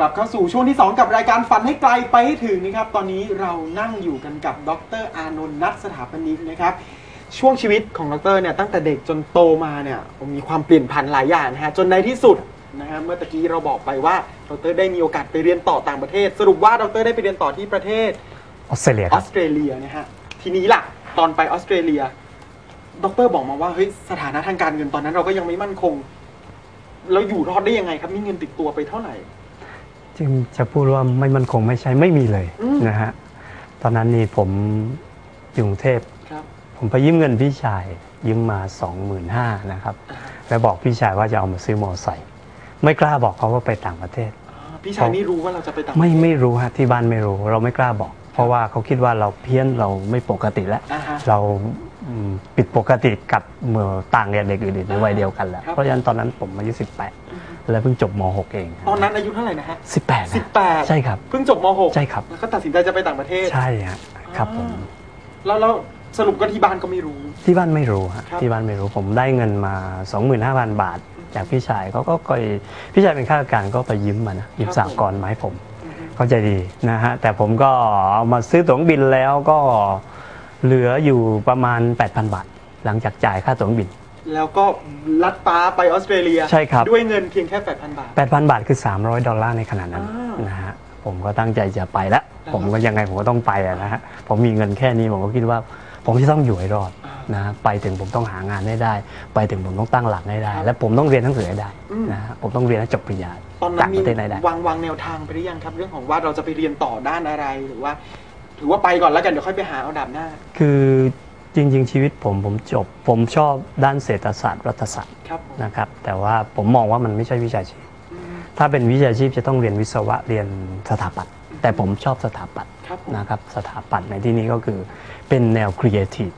กลับเข้าสู่ช่วงที่ 2 กับรายการฝันให้ไกลไปให้ถึงนะครับ ตอนนี้เรานั่งอยู่กันกับดรอานนท์นัทสถาปนิกนะครับ ช่วงชีวิตของดรเนี่ยตั้งแต่เด็กจนโตมาเนี่ยมีความเปลี่ยนผันหลายอย่างนะฮะจนในที่สุดนะฮะเมื่อตะกี้เราบอกไปว่าดรได้มีโอกาสไปเรียนต่อต่างประเทศ สรุปว่าดรได้ไปเรียนต่อที่ประเทศออสเตรเลียอคอรับ สเตรเลียนะฮะทีนี้ล่ะตอนไปออสเตรเลีย ดรบอกมาว่าเฮ้ยสถานะทางการเงินตอนนั้นเราก็ยังไม่มั่นคง แล้วอยู่รอดได้ยังไงครับมีเงินติดตัวไปเท่าไหร่ จึงจะพูดว่าไม่มันคงไม่ใช่ไม่มีเลยอืม นะฮะตอนนั้นนี่ผมอยู่กรุงเทพ ครับผมไปยืมเงินพี่ชายยืมมา 25,000นะครับอ่าแล้วบอกพี่ชายว่าจะเอามาซื้อมอไซค์ไม่กล้าบอกเขาว่าไปต่างประเทศ อ่าพี่ชายนี่รู้ว่าเราจะไปต่างไม่ประเทศไม่รู้ฮะที่บ้านไม่รู้ เราไม่กล้าบอก เพราะว่าเขาคิดว่าเราเพี้ยนเราไม่ปกติแล้ว อ่าฮะ เราอืมผิดปกติกับเมื่อต่างกับเด็กอื่นๆในวัยเดียวกันแล้ว ครับ เพราะฉะนั้นตอนนั้นผมอายุ18 แล้วเพิ่งจบม .6 เองตอนนั้นอายุเท่าไหร่นะฮะ18นะสิบแปดใช่ครับ เพิ่งจบม .6 ใช่ครับ แล้วก็ตัดสินใจจะไปต่างประเทศ ใช่ฮะครับผมอ่าแล้วแล้วสรุปก็ที่บ้านก็ไม่รู้ ที่บ้านไม่รู้ฮะครับ ที่บ้านไม่รู้ผมได้เงินมา 25,000 บาท จากพี่ชายเขาก็คอยพี่ชายเป็นข้าราชการก็ไปยืมมานะยืมสากลมาให้ผมเข้าใจดีนะฮะ แต่ผมก็เอามาซื้อตั๋วเครื่องบินแล้วก็เหลืออยู่ประมาณ 8,000 บาท หลังจากจ่ายค่าตั๋วเครื่องบิน แล้วก็ลัดฟ้าไปออสเตรเลีย ใช่ครับ ด้วยเงินเพียงแค่ 8,000 บาท 8,000 บาทคือ 300 ดอลลาร์ในขณะนั้นอ่านนะฮะผมก็ตั้งใจจะไปแล้วครับผมก็ยังไงผมก็ต้องไปอะนะฮะผมมีเงินแค่นี้ผมก็คิดว่า ผมจะต้องอยู่ให้รอดอ่านนะฮะไปถึงผมต้องหางานให้ได้ ไปถึงผมต้องตั้งหลักให้ได้ และผมต้องเรียนหนังสือให้ได้อืมนะฮะผมต้องเรียนให้จบปริญญาตอนนั้ต่านงมีประเทศให้ได้วางวางแนวทางไปหรือยังครับ เรื่องของว่าเราจะไปเรียนต่อด้านอะไรหรือว่า ถือว่าไปก่อนแล้วกันเดี๋ยวค่อยไปหาเอาดาบหน้า คือ จริง ๆ ชีวิตผมผมจบ ผมชอบด้านเศรษฐศาสตร์รัฐศาสตร์ครับผมนะครับ แต่ว่าผมมองว่ามันไม่ใช่วิชาชีพ อืมถ้าเป็นวิชาชีพจะต้องเรียนวิศวะเรียนสถาปัตย์แต่ผมชอบสถาปัตย์ครับผมนะครับสถาปัตย์ในที่นี้ก็คือเป็นแนวครีเอทีฟ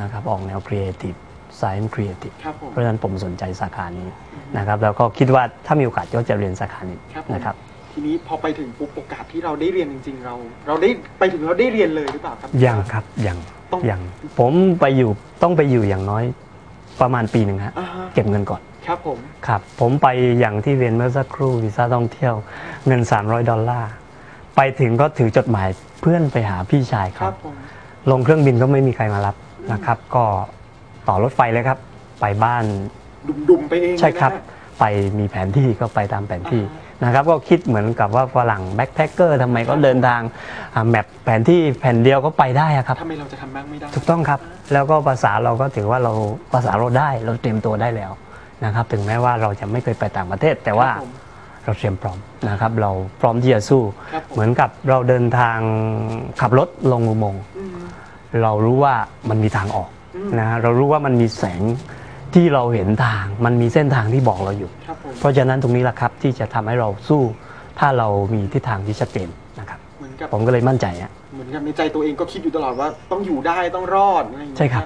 นะครับออกแนวครีเอทีฟ science creative ครับผม เพราะฉะนั้นผมสนใจสาขานี้นะครับแล้วก็คิดว่าถ้ามีโอกาสก็จะเรียนสาขานี้ครับผม นะครับ ทีนี้พอไปถึงปุ๊บโอกาสที่เราได้เรียนจริง ๆ เรา เราได้ไปถึงเราได้เรียนเลยหรือเปล่าครับ ยังครับยังต้อง ยังผมไปอยู่ต้องไปอยู่อย่างน้อยประมาณปีหนึ่งฮะอ่าฮะ เก็บเงินก่อนครับผม ครับ ผมไปอย่างที่เรียนเมื่อสักครู่วีซ่าท่องเที่ยวเงิน 300 ดอลลาร์ ไปถึงก็ถือจดหมายเพื่อนไปหาพี่ชายคครัรับ บผม ลงเครื่องบินก็ไม่มีใครมารับนะครับ ก็ต่อรถไฟเลยครับ ไปบ้านดุมๆไปเองใช่ครับ เลยนะฮะ ไปมีแผนที่ก็ไปตามแผนที่ อ่ นะครับก็คิดเหมือนกับว่าฝรั่งแบ็คแพคเกอร์ทำไมก็เดินทางอ่าแมปแผนที่แผ่นเดียวก็ไปได้อะครับ ทำไมเราจะทำบ้างไม่ได้ ถูกต้องครับ แล้วก็ภาษาเราก็ถือว่าเราภาษาเราได้เราเตรียมตัวได้แล้วนะครับถึงแม้ว่าเราจะไม่เคยไปต่างประเทศ แต่ว่าครับผมเราเตรียมพร้อมนะครับ เราพร้อมที่จะสู้ ครับผม เหมือนกับเราเดินทางขับรถลงอุโมงค์ อืม เรารู้ว่ามันมีทางออกอืมนะฮะเรารู้ว่ามันมีแสง ที่เราเห็นทางมันมีเส้นทางที่บอกเราอยู่ ครับผมเพราะฉะนั้นตรงนี้แหละครับที่จะทำให้เราสู้ ถ้าเรามีทิศทางที่ชัดเจนนะครับ เหมือนกับผมก็เลยมั่นใจอะเหมือนกับในใจตัวเองก็คิดอยู่ตลอดว่าต้องอยู่ได้ต้องรอดอะไรอย่างเงี้ยใช่ครับ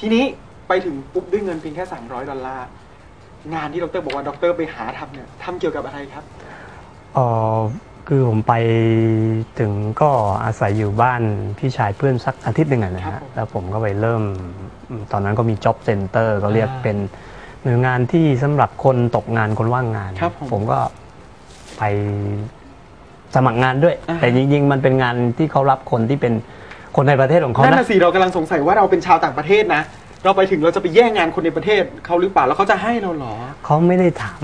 ทีนี้ไปถึงปุ๊บด้วยเงินเพียงแค่ 300 ดอลลาร์งานที่ดรบอกว่าดรไปหาทำเนี่ยทำเกี่ยวกับอะไรครับ เออ คือผมไปถึงก็อาศัยอยู่บ้านพี่ชายเพื่อนสักอาทิตย์หนึ่งอะนะครัฮะบผม แล้วผมก็ไปเริ่มอืมตอนนั้นก็มี job center ก็เรียกอ่าเป็นหน่วยงานที่สำหรับคนตกงานคนว่างงาน ครับผมผมก็ไปสมัครงานด้วย อ่า แต่จริงๆ มันเป็นงานที่เขารับคนที่เป็นคนในประเทศของเขานั่นนะ น่ะสิเรากำลังสงสัยว่าเราเป็นชาวต่างประเทศนะ เราไปถึงเราจะไปแย่งงานคนในประเทศเขาหรือเปล่าแล้วเขาจะให้เราเหรอ เขาไม่ได้ถาม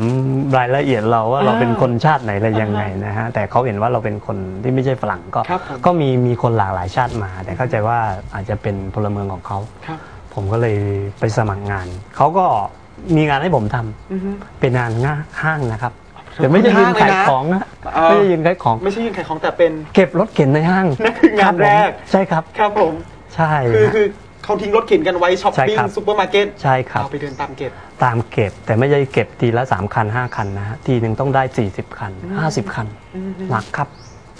รายละเอียดเราว่าเราอ่าเป็นคนชาติไหนอะไรยังไงนะฮะแต่เขาเห็นว่าเราเป็นคนที่ไม่ใช่ฝรั่งก็ ครับผม ก็มีมีคนหลากหลายชาติมา แต่เข้าใจว่าอาจจะเป็นพลเมืองของเขา ครับผมก็เลยไปสมัครงาน เขาก็มีงานให้ผมทำอือฮึ เป็นงานง่าห้างนะครับ แต่ไม่ได้ยืนขายของนะเออ ไม่ได้ยืนขายของ ไม่ใช่ยื่นขายของแต่เป็น เก็บรถเข็นในห้างนั่นคืองานแรกคบผมใช่ครับ ครับผม ใช่คือฮะคือ เขาทิ้งรถเข็นกันไว้ช้อปปิ้งใช่ครับ ซูเปอร์มาร์เก็ตใช่ครับ เราไปเดินตามเก็บ ตามเก็บแต่ไม่ใช่เก็บทีละ 3 คัน 5 คันนะฮะทีหนึ่งต้องได้ 40 คัน 50 คัน หนักครับ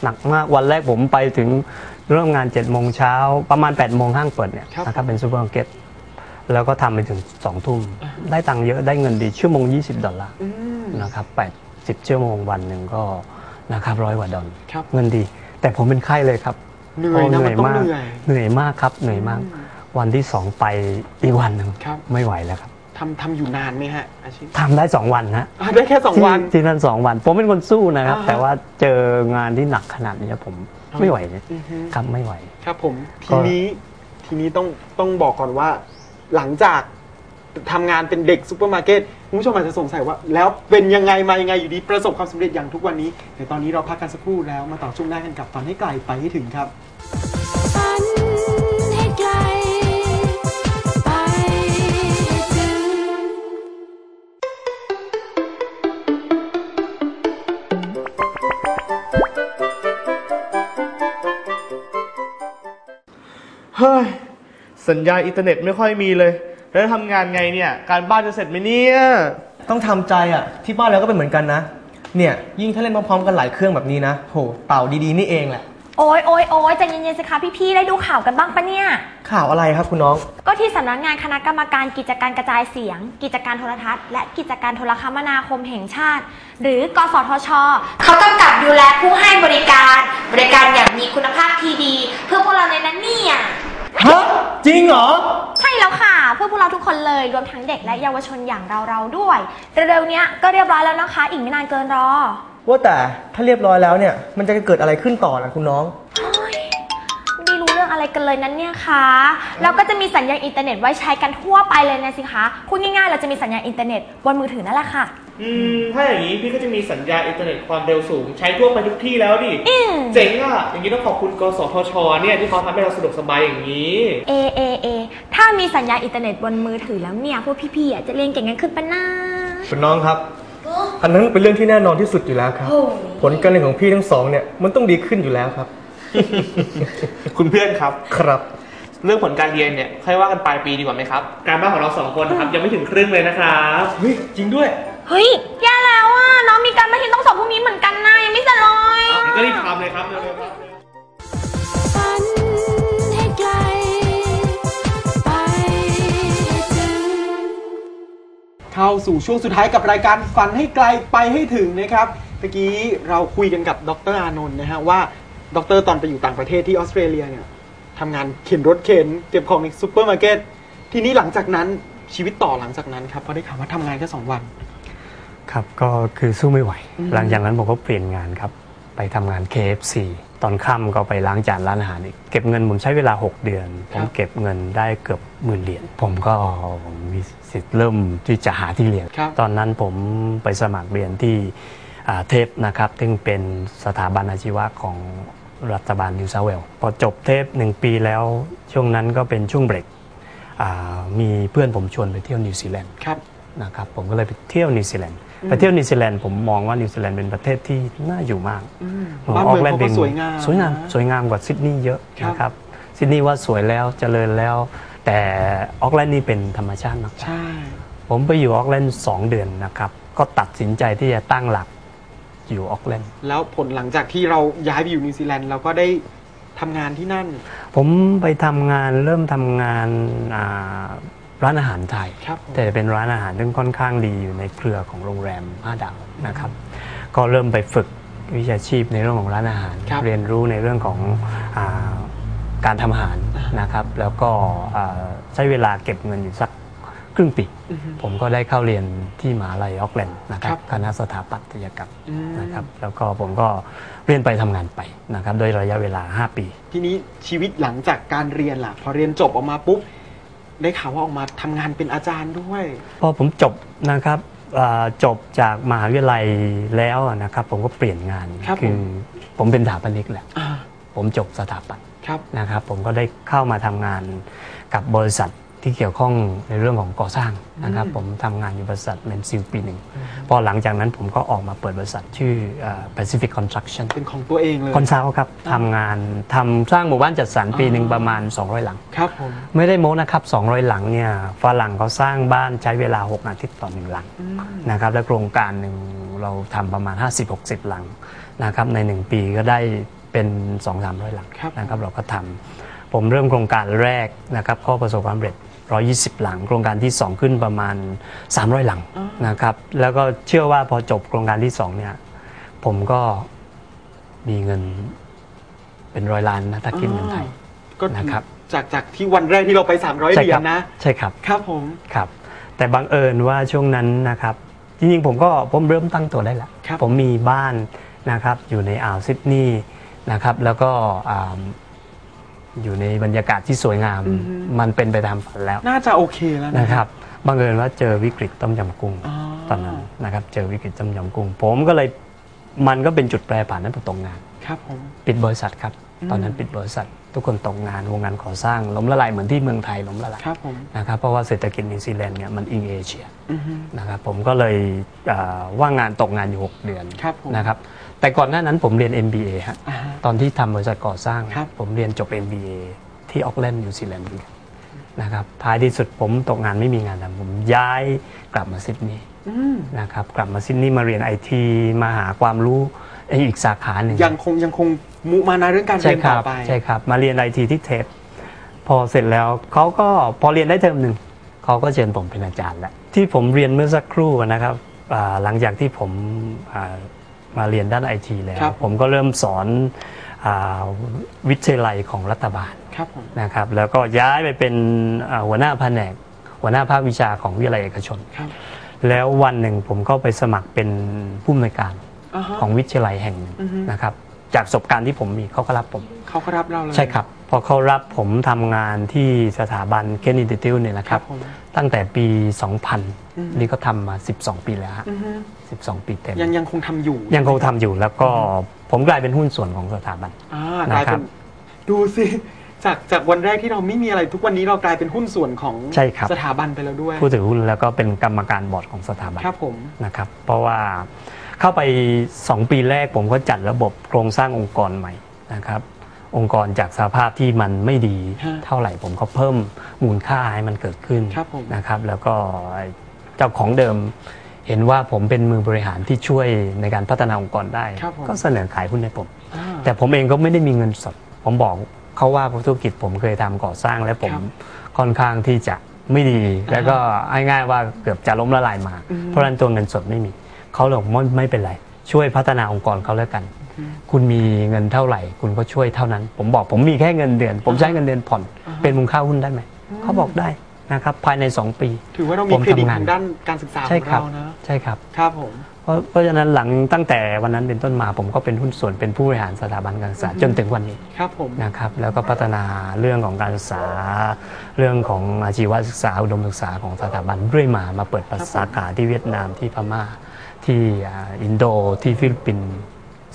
หนักมากวันแรกผมไปถึงเริ่มงาน7จ็ดโมงเช้าประมาณ8ปดโมงห้างเปิดเนี่ยครับนะครับเป็นซูเปอร์มาร์เก็ตแล้วก็ทำไปถึง2องทุ่มได้ตังค์เยอะได้เงินดีชั่วโมง 20 ดอลลาร์อืมนะครับ80ชั่วโมงวันหนึ่งก็นะครับร้อยกว่าดอลครับเงินดี แต่ผมเป็นไข้เลยครับเหนื่อยนะมันต้องมากเหนื่อย เหนื่อยมากครับเหนื่อยมาก วันที่สองไปอีกวันหนึ่งครับ ไม่ไหวแล้วครับทำทำอยู่นานไหมฮะอาชีพทำได้สองวันนะอะได้แค่สองวันที่ที่นั่นสองวัน ผมเป็นคนสู้นะครับ อ่าฮะแต่ว่าเจองานที่หนักขนาดนี้ผมไม่ไหวเนี่ยอือฮึครับไม่ไหว ครับผมก็ทีนี้ทีนี้ต้องต้องบอกก่อนว่า หลังจากทำงานเป็นเด็กซูเปอร์มาร์เก็ตคุณผู้ชมอาจจะสงสัยว่า แล้วเป็นยังไงมายังไงอยู่ดีประสบความสำเร็จอย่างทุกวันนี้เดี๋ยวตอนนี้เราพักกันสักครู่แล้วมาต่อช่วงหน้ากันกับฝันให้ไกลไปให้ถึงครับฝั ฮ้ย สัญญาณอินเทอร์เน็ตไม่ค่อยมีเลย แล้วทำงานไงเนี่ย การบ้านจะเสร็จไหมเนี่ย ต้องทำใจอะ ที่บ้านเราก็เป็นเหมือนกันนะ เนี่ยยิ่งถ้าเล่นพร้อมๆกันหลายเครื่องแบบนี้นะโหเป่าดีๆนี่เองแหละ โอ้ยโอ้ยโอ้ยใจเย็นๆสิคะพี่ๆ ได้ดูข่าวกันบ้างปะเนี่ย ข่าวอะไรครับคุณน้อง ก็ที่สำนักงานคณะกรรมการกิจการกระจายเสียง กิจการโทรทัศน์ และกิจการโทรคมนาคมแห่งชาติ หรือกสทช เขากำกับดูแลผู้ให้บริการบริ คนเลยรวมทั้งเด็กและเยาวชนอย่างเราๆด้วยเร็วๆเนี้ยก็เรียบร้อยแล้วนะคะ อีกไม่นานเกินรอ ว่าแต่ถ้าเรียบร้อยแล้วเนี่ย มันจะเกิดอะไรขึ้นต่อนะคุณน้องโอ๊ยไม่ได้รู้เรื่ องอะไรกันเลยนั้นเนี่ยคะแล้วก็จะมีสัญญาณอินเทอร์เน็ตไว้ใช้กันทั่วไปเลยนะสิคะพูดง่ายๆเราจะมีสัญญาณอินเทอร์เน็ตบนมือถือนั่นแหละค่ะ อืมถ้าอย่างนี้พี่ก็จะมีสัญญาณอินเทอร์เน็ตความเร็วสูง ใช้ทั่วไปทุกที่แล้วดิ อืม เจ๋งอะ อย่างนี้ต้องขอบคุณกสทช เนี่ยที่เขาทำให้เราสะดวกสบายอย่างนี้ เอเอเอถ้ามีสัญญาณอินเทอร์เน็ตบนมือถือแล้วเนี่ยพวกพี่ๆอะจะเรียนเก่งกันขึ้นปะนะ คุณน้องครับ อันนั้นเป็นเรื่องที่แน่นอนที่สุดอยู่แล้วครับ โอ้ย ผลการเรียนของพี่ทั้งสองเนี่ยมันต้องดีขึ้นอยู่แล้วครับ คุณเพื่อนครับ ครับ เรื่องผลการเรียนเนี่ยค่อยว่ากันปลายปีดีกว่าไหมครับ การบ้านของเราสองคนนะครับ ยังไม่ถึงครึ่งเลยนะครับเฮ้ยจริงด้วย เฮ้ยแย่แล้วอะน้องมีการบ้านที่ต้องสอบพรุ่งนี้เหมือนกันนะยังไม่เสร็จเลยก็รีบทำเลยครับเร็วๆครับฝันให้ไกล ไปให้ถึง เข้าสู่ช่วงสุดท้ายกับรายการฝันให้ไกลไปให้ถึงนะครับเมื่อกี้เราคุยกันกับดรอานนท์นะฮะว่า ดรตอนไปอยู่ต่างประเทศที่ออสเตรเลียเนี่ยทำงานเข็นรถเข็นเก็บของในซูเปอร์มาร์เก็ตทีนี้หลังจากนั้นชีวิตต่อหลังจากนั้นครับเพราะได้ข่าวว่าทำงานแค่สองวัน ครับก็คือสู้ไม่ไหวอืมหลังจากนั้นผมก็เปลี่ยนงานครับ ไปทำงาน KFC ตอนค่ำก็ไปล้างจานร้านอาหารอีกเก็บเงินผมใช้เวลา 6 เดือน ผมเก็บเงินได้เกือบหมื่นเหรียญผมก็มีสิทธิ์เริ่มที่จะหาที่เรียนครับตอนนั้นผมไปสมัครเรียนที่อ่าเทปนะครับ ซึ่งเป็นสถาบันอาชีวะของ รัฐบาลนิวเซาเวลพอจบเทปหนึ่งปีแล้วช่วงนั้นก็เป็นช่วงเบรกอ่ามีเพื่อนผมชวนไปเที่ยวนิวซีแลนด์ครับนะครับผมก็เลยไปเที่ยวนิวซีแลนด์ไปเที่ยวนิวซีแลนด์ผมมองว่านิวซีแลนด์เป็นประเทศที่น่าอยู่มากบ้านเมืองเขาก็สวยงามสวยงามนะสวยงามกว่าซิดนีย์เยอะครับนะครับซิดนีย์ว่าสวยแล้วเจริญแล้ว แต่ออกแลนด์นี่เป็นธรรมชาติมากกว่าใช่ผมไปอยู่ออกแลนด์สองเดือนนะครับ ก็ตัดสินใจที่จะตั้งหลัก อยู่ออกแลนด์แล้วผลหลังจากที่เราย้ายไปอยู่นิวซีแลนด์เราก็ได้ทำงานที่นั่น ผมไปทำงานเริ่มทำงานอ่าร้านอาหารไทย ครับผม แต่เป็นร้านอาหารซึ่งค่อนข้างดีอยู่ในเครือของโรงแรม5ดาวนะครับ ก็เริ่มไปฝึกวิชาชีพในเรื่องของร้านอาหาร ครับ เรียนรู้ในเรื่องของอาการทำอาหารนะครับ แล้วก็อ่าใช้เวลาเก็บเงินอยู่สัก ครึ่งปี อือฮึ ผมก็ได้เข้าเรียนที่มหาลัยออกแลนด์นะครัครับบคณะสถาปัตยกรรมอืม นะครับแล้วก็ผมก็เรียนไปทำงานไปนะครับโดยระยะเวลา 5 ปี ทีนี้ชีวิตหลังจากการเรียนล่ะ พอเรียนจบออกมาปุ๊บ ได้ข่าวว่าออกมาทำงานเป็นอาจารย์ด้วย พอผมจบนะครับอ่าจบจากมหาวิทยาลัยแล้วนะครับผมก็เปลี่ยนงานครับอผมเป็นสถาปนิกแหละ อ่าผมจบสถาปัตย์ครับ นะครับผมก็ได้เข้ามาทำงานกับบริษัท ที่เกี่ยวข้องในเรื่องของก่อสร้างนะครับอืมผมทำงานอยู่บริษัทเมนซิลปีหนึ่งพอหลังจากนั้นผมก็ออกมาเปิดบริษัทชื่ออ่า Pacific Construction เป็นของตัวเองเลยคอนซัลท์ครับทำงานทำสร้างหมู่บ้านจัดสรรปีหนึ่งอ๋อประมาณ 200 หลังครับผมไม่ได้โม้นะครับ 200 หลังเนี่ยฝรั่งเขาสร้างบ้านใช้เวลา 6 อาทิตย์ต่อหนึ่งหลังอืมนะครับและโครงการหนึ่งเราทำประมาณ 50-60 หลังนะครับใน 1 ปีก็ได้เป็น 2-300 หลังครับนะครับเราก็ทำผมเริ่มโครงการแรกนะครับก็ประสบความสำเร็จ 120 หลัง โครงการที่ 2 ขึ้นประมาณ 300 หลังนะครับแล้วก็เชื่อว่าพอจบโครงการที่ 2 เนี่ย ผมก็มีเงินเป็นร้อยล้านนะถ้าคิดเงินไทยก็ถือนะครับจากจากที่วันแรกที่เราไป 300 เหใช่รียครัญนะ ใช่ครับ ครับผมครับ แต่บังเอิญว่าช่วงนั้นนะครับ จริงๆ ผมก็ผมเริ่มตั้งตัวได้แล้วครับผมมีบ้านนะครับอยู่ในอ่าวซิดนีย์นะครับ แล้วก็ อ่าอยู่ในบรรยากาศที่สวยงามอือฮึมันเป็นไปตามฝันแล้วน่าจะโอเคแล้วนะนะครับบังเอิญว่าเจอวิกฤตต้มยำกุ้งอ๋อตอนนั้นนะครับเจอวิกฤตต้มยำกุ้ง ผมก็เลยมันก็เป็นจุดแปรผันนั้นผมตกงานครับผมปิดบริษัทครับอืมตอนนั้นปิดบริษัท ทุกคนตกงานวงงานก่อสร้างล้มละลายเหมือนที่เมืองไทยล้มละลายครับผมนะครับเพราะว่าเศรษฐกิจนิวซีแลนด์เนี่ยมันอิงเอเชียอือฮึนะครับผมก็เลยเอ่อว่างงานตกงานอยู่ 6 เดือนครับผมนะครับ แต่ก่อนหน้านั้นผมเรียน MBA ฮะอ่าฮะ ตอนที่ทำบริษัทก่อสร้าง ครับ ผมเรียนจบ MBA ที่ออกแลนด์นิวซีแลนด์นะครับท้ายที่สุดผมตกงานไม่มีงานทำผมย้ายกลับมาซิดนีย์อืมนะครับกลับมาซิดนีย์มาเรียนไอทีมาหาความรู้อีกสาขาหนึ่ง ยังคงยังคงมุมานะเรื่องการใช่เรียนคต่รัอบไป ใช่ครับ มาเรียนไอทีที่เทปพอเสร็จแล้วเขาก็พอเรียนได้เทอมหนึ่งเขาก็เชิญผมเป็นอาจารย์แล้วที่ผมเรียนเมื่อสักครู่นะครับอ่าหลังจากที่ผมอ่า มาเรียนด้านไอทีแล้ว ครับผมก็เริ่มสอนอาวิทยาลัยของรัฐบาลครับผม นะครับ แล้วก็ย้ายไปเป็นอ่าหัวหน้าแผนก หัวหน้าภาควิชาของวิทยาลัยเอกชน ครับแล้ววันหนึ่งผมก็ไปสมัครเป็นผู้อำนวยการอ่าฮะ ของวิทยาลัยแห่งหนึ่งอือฮึนะครับ จากประสบการณ์ที่ผมมีเขาก็รับผม เขาก็รับเราเลย ใช่ครับ พอเขารับผมทำงานที่สถาบันเคนนิติติวเนี่ยนะคครัรับบผมตั้งแต่ปีอืม2000 นี่ก็ทำมา 12 ปีแล้วฮะอือฮึ 12 ปีเต็ม ยังยังคงทำอยู่ยังคงทำอยู่แล้วก็ผมกลายเป็นหุ้นส่วนของสถาบัน อ่ากลายนะครัเป็บนดูสิจากจากวันแรกที่เราไม่มีอะไรทุกวันนี้เรากลายเป็นหุ้นส่วนของใช่ครับ สถาบันไปแล้วด้วย ผู้ถือหุ้นแล้วก็เป็นกรรมการบอร์ดของสถาบัน ครับผม นะครับเพราะว่า เข้าไป 2 ปีแรกผมก็จัดระบบโครงสร้างองค์กรใหม่นะครับ องค์กรจากสภาพที่มันไม่ดีฮะเท่าไหร่ผมก็เพิ่มมูลค่าให้มันเกิดขึ้นครับผม นะครับ แล้วก็เจ้าของเดิมเห็นว่าผมเป็นมือบริหารที่ช่วยในการพัฒนาองค์กรได้ ครับผม ก็เสนอขายหุ้นให้ผม อ่า แต่ผมเองก็ไม่ได้มีเงินสด ผมบอกเขาว่าธุรกิจผมเคยทำก่อสร้างและผมครับค่อนข้างที่จะไม่ดีอ่าแล้วก็ง่ายๆว่าเกือบจะล้มละลายมาอืมเพราะฉะนั้นตัวเงินสดไม่มี เขาเลยบอกไม่ไม่เป็นไร ช่วยพัฒนาองค์กรเขาแล้วกันอืมคุณมีเงินเท่าไหร่ คุณก็ช่วยเท่านั้น ผมบอกผมมีแค่เงินเดือน ผมใช้เงินเดือนผ่อนอ่าฮะเป็นมูลค่าหุ้นได้ไหมเขาบอกได้นะครับภายใน 2 ปี ถือว่าเรามีผมเครดิตทำงานทางด้านการศึกษาขใช่องครับเรานะใช่ครับครับผมเพราะเพราะฉะนั้นหลังตั้งแต่วันนั้นเป็นต้นมาผมก็เป็นหุ้นส่วนเป็นผู้บริหารสถาบันการศึกษาอือฮึจนถึงวันนี้ครับผมนะครับแล้วก็พัฒนาเรื่องของการศึกษา เรื่องของอาชีวศึกษาอุดมศึกษาของสถาบันเรื่อยมามาเปิดสาขาที่เวียดนามที่พม่า ที่อ่าอินโดที่ฟิลิปปินส์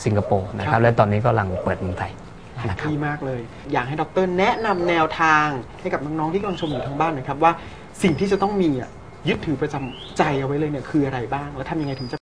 สิงคโปร์นะคครัรับบ และตอนนี้ก็กำลังเปิดเมืองไทยนะครับ ดีมากเลย อยากให้ดรแนะนำแนวทางให้กับน้องๆที่กำลังชมอยู่ทางบ้านหนะครับว่าสิ่งที่จะต้องมีอะยึดถือประจำใจเอาไว้เลยเนี่ยคืออะไรบ้าง แล้วทำยังไงถึงจะ